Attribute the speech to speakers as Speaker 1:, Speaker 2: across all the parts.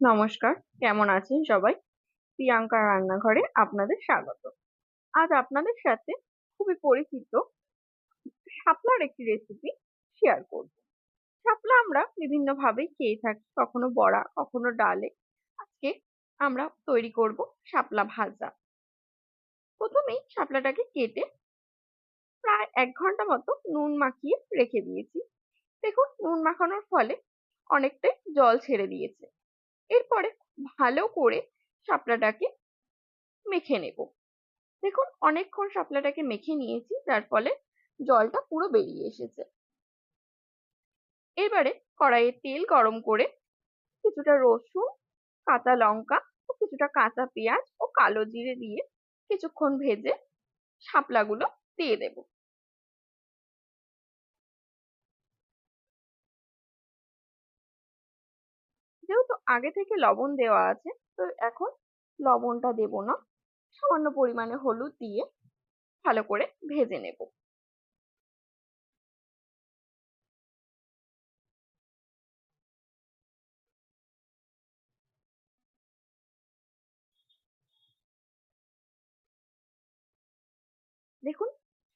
Speaker 1: নমস্কার, কেমন আছেন সবাই? প্রিয়াঙ্কা রান্নাঘরে আপনাদের স্বাগত। আজ আপনাদের সাথে খুবই পরিচিত শাপলার একটি রেসিপি শেয়ার করব। শাপলা আমরা বিভিন্ন ভাবে খেয়ে থাকি, কখনো বড়া, কখনো ডালে। আজকে আমরা তৈরি করব শাপলা ভাজা। প্রথমেই শাপলাটাকে কেটে প্রায় এক ঘণ্টা মতো নুন মাখিয়ে রেখে দিয়েছি। দেখুন, নুন মাখানোর ফলে অনেকটাই জল ছেড়ে দিয়েছে। এরপরে ভালো করে শাপলাটাকে মেখে নেব। দেখুন, অনেকক্ষণ শাপলাটাকে মেখে নিয়েছি, যার ফলে জলটা পুরো বেরিয়ে এসেছে। এবারে কড়াইয়ে তেল গরম করে কিছুটা রসুন, কাঁচা লঙ্কা ও কিছুটা কাঁচা পেঁয়াজ ও কালো জিরে দিয়ে কিছুক্ষণ ভেজে শাপলাগুলো দিয়ে দেব। যেহেতু আগে থেকে লবণ দেওয়া আছে, তো এখন লবণটা দেব না। সামান্য পরিমাণে হলুদ দিয়ে ভালো করে ভেজে নেব। দেখুন,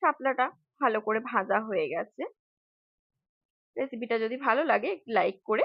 Speaker 1: শাপলাটা ভালো করে ভাজা হয়ে গেছে। রেসিপিটা যদি ভালো লাগে, লাইক করে